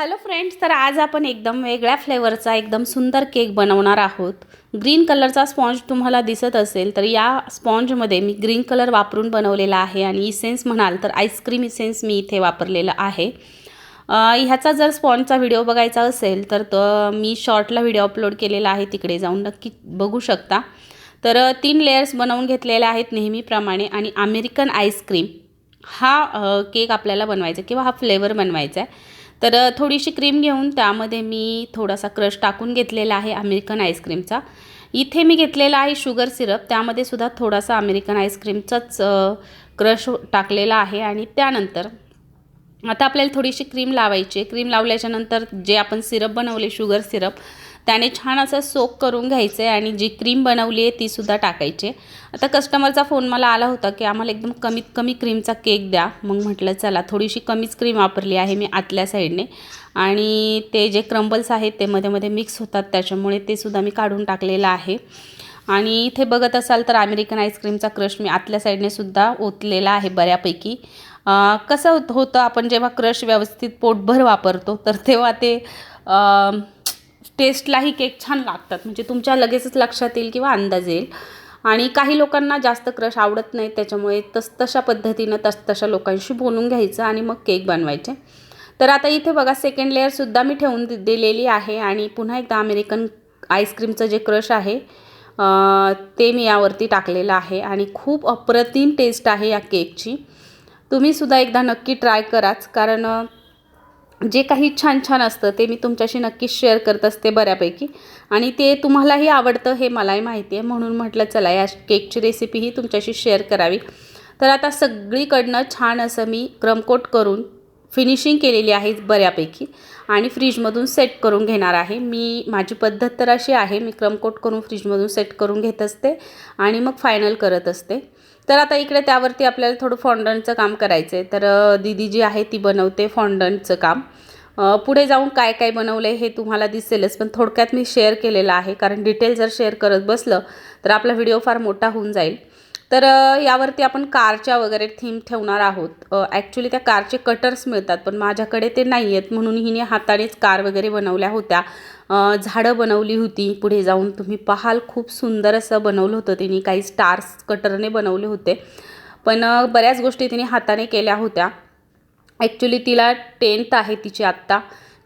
Hello friends तर आज आपण एकदम वेगळ्या फ्लेवरचा एकदम सुंदर केक बनवणार आहोत. ग्रीन कलरचा स्पॉन्ज तुम्हाला दिसत असेल तर या स्पॉन्जमध्ये मी ग्रीन कलर वापरून बनवलेला आहे आणि इसेन्स म्हणाल तर आईस्क्रीम इसेन्स मी इथे वापरलेलं आहे. ह्याचा जर स्पॉन्जचा व्हिडिओ बघायचा असेल तर तो मी शॉर्टला व्हिडिओ अपलोड केलेला आहे तिकडे जाऊन नक्की बघू शकता. तर तीन लेयर्स बनवून घेतलेले आहेत नेहमीप्रमाणे आणि अमेरिकन आईस्क्रीम हा केक आपल्याला बनवायचा आहे किंवा हा फ्लेवर बनवायचा आहे. तर थोडीशी क्रीम घेऊन त्यामध्ये मी थोडासा क्रश टाकून घेतलेला आहे अमेरिकन आईस्क्रीमचा इथे मी घेतलेला आहे शुगर सिरप त्यामध्ये सुद्धा थोडासा अमेरिकन आईस्क्रीमचाच क्रश टाकलेला आहे आणि त्यानंतर आता आपल्याला थोडीशी क्रीम लावायची आहे. क्रीम लावल्याच्यानंतर जे आपण सिरप बनवले शुगर सिरप त्याने छान असं सोक करून घ्यायचं आहे आणि जी क्रीम बनवली आहे तीसुद्धा टाकायची. आहे आता कस्टमरचा फोन मला आला होता की आम्हाला एकदम कमीत कमी क्रीमचा केक द्या. मग म्हटलं चला थोडीशी कमीच क्रीम वापरली आहे मी आतल्या साईडने. आणि ते जे क्रंबल्स आहेत ते मध्ये मध्ये मिक्स होतात. त्याच्यामुळे ते सुद्धा मी काढून टाकलेलं आहे. आणि इथे बघत असाल तर अमेरिकन आईस्क्रीमचा क्रश मी आतल्या साईडने सुद्धा ओतलेला आहे बऱ्यापैकी. कसं होतं आपण जेव्हा क्रश व्यवस्थित पोटभर वापरतो तर तेव्हा ते टेस्टलाही केक छान लागतात. म्हणजे तुमच्या लगेचच लक्षात येईल किंवा अंदाज येईल. आणि काही लोकांना जास्त क्रश आवडत नाही त्याच्यामुळे तस तशा पद्धतीनं तस तशा लोकांशी बोलून घ्यायचं आणि मग केक बनवायचे. तर आता इथे बघा सेकंड लेअरसुद्धा मी ठेवून दि दिलेली आहे आणि पुन्हा एकदा अमेरिकन आईस्क्रीमचं जे क्रश आहे ते मी यावरती टाकलेलं आहे आणि खूप अप्रतिम टेस्ट आहे या केकची तुम्हीसुद्धा एकदा नक्की ट्राय कराच कारण जे काही छान छान असतं ते मी तुमच्याशी नक्कीच शेअर करत असते बऱ्यापैकी. आणि ते तुम्हालाही आवडतं हे मलाही माहिती आहे. म्हणून म्हटलं चला या केकची रेसिपीही तुमच्याशी शेअर करावी. तर आता सगळीकडनं छान असं मी क्रमकोट करून फिनिशिंग केलेली आहे बऱ्यापैकी. आणि फ्रीजमधून सेट करून घेणार आहे. मी माझी पद्धत तर अशी आहे मी क्रमकोट करून फ्रीजमधून सेट करून घेत असते आणि मग फायनल करत असते. तर आता इकडे त्यावरती आपल्याला थोडं फॉन्डंटचं काम करायचं आहे तर दीदी जी आहे ती बनवते फॉन्डंटचं काम. पुढे जाऊन काय काय बनवलं आहे हे तुम्हाला दिसेलच पण थोडक्यात मी शेअर केलेलं आहे. कारण डिटेल जर शेअर करत बसलं तर आपला व्हिडिओ फार मोठा होऊन जाईल. तर यावरती आपण कारच्या वगैरे थीम ठेवणार आहोत. ॲक्च्युली त्या कारचे कटर्स मिळतात पण माझ्याकडे ते नाही आहेत म्हणून हिने हातानेच कार वगैरे बनवल्या होत्या. झाडं बनवली होती. पुढे जाऊन तुम्ही पाहाल खूप सुंदर असं बनवलं होतं तिने. काही स्टार्स कटरने बनवले होते. पण बऱ्याच गोष्टी तिने हाताने केल्या होत्या. ॲक्च्युली तिला टेन्थ आहे तिची आत्ता.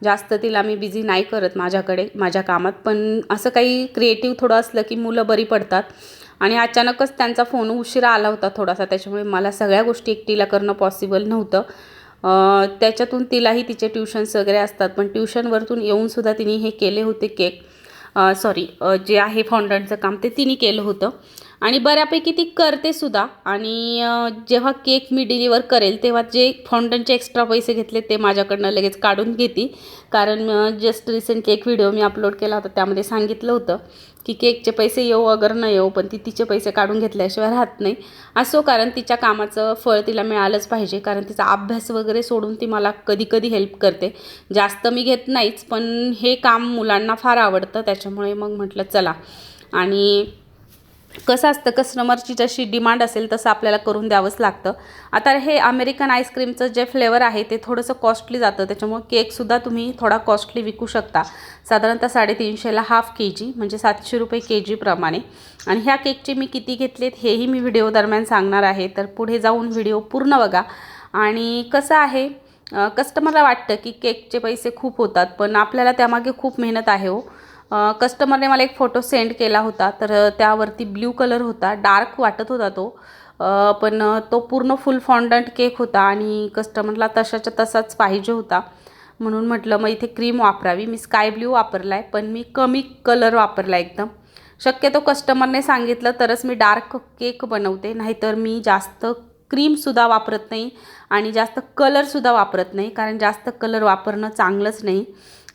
जास्त तिला मी बिझी नाही करत माझ्याकडे माझ्या कामात. पण असं काही क्रिएटिव्ह थोडं असलं की मुलं बरी पडतात. आणि अचानकच त्यांचा फोन उशिरा आला होता थोडासा त्याच्यामुळे मला सगळ्या गोष्टी एकटीला करणं पॉसिबल नव्हतं. त्याच्यातून तिलाही तिचे ट्युशन्स वगैरे असतात पण ट्युशनवरतून येऊनसुद्धा तिने हे केले होते केक सॉरी जे आहे फॉन्डंटचं काम ते तिने केलं होतं. आणि बऱ्यापैकी ती करते सुद्धा. आणि जेव्हा केक मी डिलिव्हर करेल तेव्हा जे फाउंडनचे एक्स्ट्रा पैसे घेतले ते माझ्याकडनं लगेच काढून घेते. कारण जस्ट रिसेंटली एक व्हिडिओ मी अपलोड केला होता त्यामध्ये सांगितलं होतं की केकचे पैसे येऊ अगर न येऊ पण ती तिचे पैसे काढून घेतल्याशिवाय राहत नाही. असो कारण तिच्या कामाचं फळ तिला मिळालंच पाहिजे कारण तिचा अभ्यास वगैरे सोडून ती मला कधी कधी हेल्प करते. जास्त मी घेत नाहीच पण हे काम मुलांना फार आवडतं त्याच्यामुळे मग म्हटलं चला. आणि कसं असतं कस्टमरची जशी डिमांड असेल तसं आपल्याला करून द्यावंच लागतं. आता हे अमेरिकन आईस्क्रीमचं जे फ्लेवर आहे ते थोडंसं कॉस्टली जातं. त्याच्यामुळे केकसुद्धा तुम्ही थोडा कॉस्टली विकू शकता. साधारणतः साडेतीनशेला हाफ के जी म्हणजे सातशे रुपये के जीप्रमाणे आणि ह्या केकचे मी किती घेतलेत हेही मी व्हिडिओ दरम्यान सांगणार आहे. तर पुढे जाऊन व्हिडिओ पूर्ण बघा. आणि कसं आहे कस्टमरला वाटतं की केकचे पैसे खूप होतात पण आपल्याला त्यामागे खूप मेहनत आहे हो. कस्टमरने मला एक फोटो सेंड केला होता तर त्यावरती ब्ल्यू कलर होता डार्क वाटत होता तो. पण तो पूर्ण फुल फॉन्डंट केक होता आणि कस्टमरला तशाच्या तसाच पाहिजे होता. म्हणून म्हटलं मग इथे क्रीम वापरावी. मी स्काय ब्ल्यू वापरला आहे पण मी कमी कलर वापरला एकदम. शक्यतो कस्टमरने सांगितलं तरच मी डार्क केक बनवते नाहीतर मी जास्त क्रीमसुद्धा वापरत नाही आणि जास्त कलरसुद्धा वापरत नाही कारण जास्त कलर वापरणं चांगलंच नाही.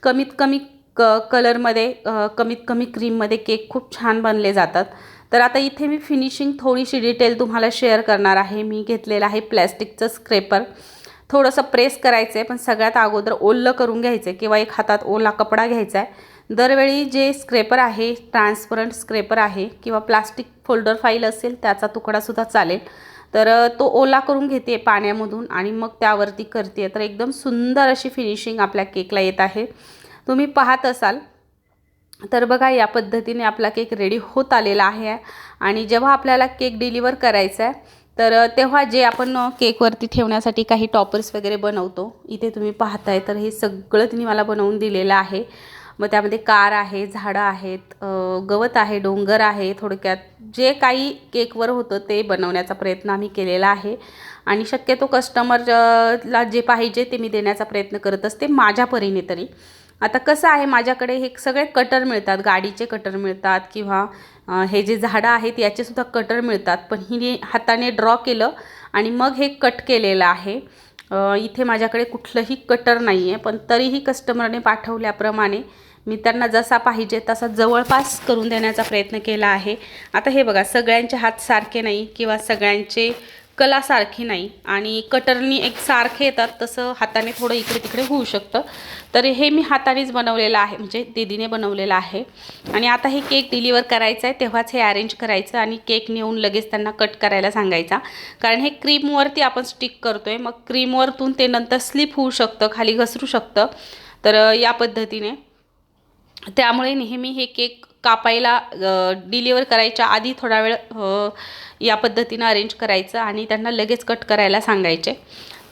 कमीत कमी क कलरमध्ये कमीत कमी क्रीममध्ये केक खूप छान बनले जातात. तर आता इथे मी फिनिशिंग थोडीशी डिटेल तुम्हाला शेअर करणार आहे. मी घेतलेलं आहे प्लॅस्टिकचं स्क्रेपर थोडंसं प्रेस करायचं आहे पण सगळ्यात अगोदर ओलं करून घ्यायचं आहे किंवा एक हातात ओला कपडा घ्यायचा आहे दरवेळी जे स्क्रेपर आहे ट्रान्सपरंट स्क्रेपर आहे किंवा प्लास्टिक फोल्डर फाईल असेल त्याचा तुकडासुद्धा चालेल. तर तो ओला करून घेते पाण्यामधून आणि मग त्यावरती करते तर एकदम सुंदर अशी फिनिशिंग आपल्या केकला येत आहे. तुम्ही पाहत असाल तर बघा या पद्धतीने आपला केक रेडी होत आलेला आहे. आणि जेव्हा आपल्याला केक डिलिव्हर करायचा आहे तर तेव्हा जे आपण केकवरती ठेवण्यासाठी काही टॉपर्स वगैरे बनवतो इथे तुम्ही पाहताय तर हे सगळं तिने मला बनवून दिलेलं आहे. मग त्यामध्ये कार आहे झाडं आहेत गवत आहे डोंगर आहे थोडक्यात जे काही केकवर होतं ते बनवण्याचा प्रयत्न आम्ही केलेला आहे. आणि शक्यतो कस्टमरला जे पाहिजे ते मी देण्याचा प्रयत्न करत असते माझ्या परीने तरी. आता कसं आहे माझ्याकडे हे सगळे कटर मिळतात गाडीचे कटर मिळतात किंवा हे जे झाडं आहेत याचेसुद्धा कटर मिळतात. पण हिने हाताने ड्रॉ केलं आणि मग हे कट केलेलं आहे. इथे माझ्याकडे कुठलंही कटर नाही आहे पण तरीही कस्टमरने पाठवल्याप्रमाणे मी त्यांना जसा पाहिजे तसा जवळपास करून देण्याचा प्रयत्न केला आहे. आता हे बघा सगळ्यांचे हात सारखे नाही किंवा सगळ्यांचे कला सारखी नाही आणि कटरनी एक सारखे येतात तसं हाताने थोडं इकडे तिकडे होऊ शकतं. तर हे मी हातानेच बनवलेलं आहे म्हणजे दीदीने बनवलेलं आहे. आणि आता हे केक डिलिव्हर करायचं आहे तेव्हाच हे अरेंज करायचं आणि केक नेऊन लगेच त्यांना कट करायला सांगायचा. कारण हे क्रीमवरती आपण स्टिक करतो आहे मग क्रीमवरतून ते नंतर स्लिप होऊ शकतं खाली घसरू शकतं. तर या पद्धतीने. त्यामुळे नेहमी हे केक कापायला डिलिव्हर करायच्या आधी थोडा वेळ या पद्धतीनं अरेंज करायचं आणि त्यांना लगेच कट करायला सांगायचे.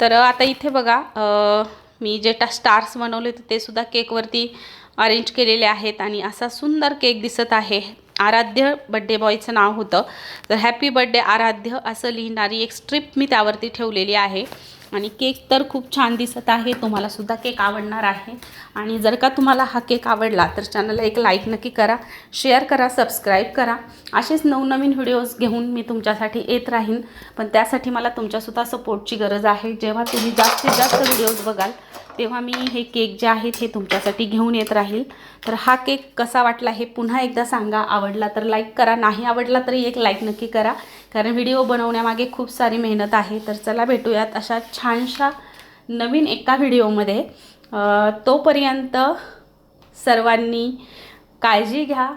तर आता इथे बघा मी जे टा स्टार्स बनवले होते ते सुद्धा केकवरती अरेंज केलेले आहेत आणि असा सुंदर केक दिसत आहे. आराध्य बड्डे बॉयचं नाव होतं. तर हॅपी बड्डे आराध्य असं लिहिणारी एक स्ट्रिप मी त्यावरती ठेवलेली आहे. आणि केक तर खूप छान दिसत आहे तुम्हाला सुद्धा केक आवडणार आहे. आणि जर का तुम्हाला हा केक आवडला तर चॅनलला एक लाईक नक्की करा शेअर करा सबस्क्राईब करा. असेच नवनवीन व्हिडिओज घेऊन मी तुमच्यासाठी येत राहीन. पण त्यासाठी मला तुमच्यासुद्धा सपोर्टची गरज आहे. जेव्हा तुम्ही जास्तीत जास्त व्हिडिओज बघाल तेव्हा मी हे केक जे आहेत हे तुमच्यासाठी घेऊन येत राहील. तर हा केक कसा वाटला हे पुन्हा एकदा सांगा. आवडला तर लाईक करा. नाही आवडला तरी एक लाईक नक्की करा. कारण व्हिडिओ बनवण्यामागे खूप सारी मेहनत आहे. तर चला भेटूयात अशा छानशा नवीन एका व्हिडिओमध्ये. तोपर्यंत सर्वांनी काळजी घ्या.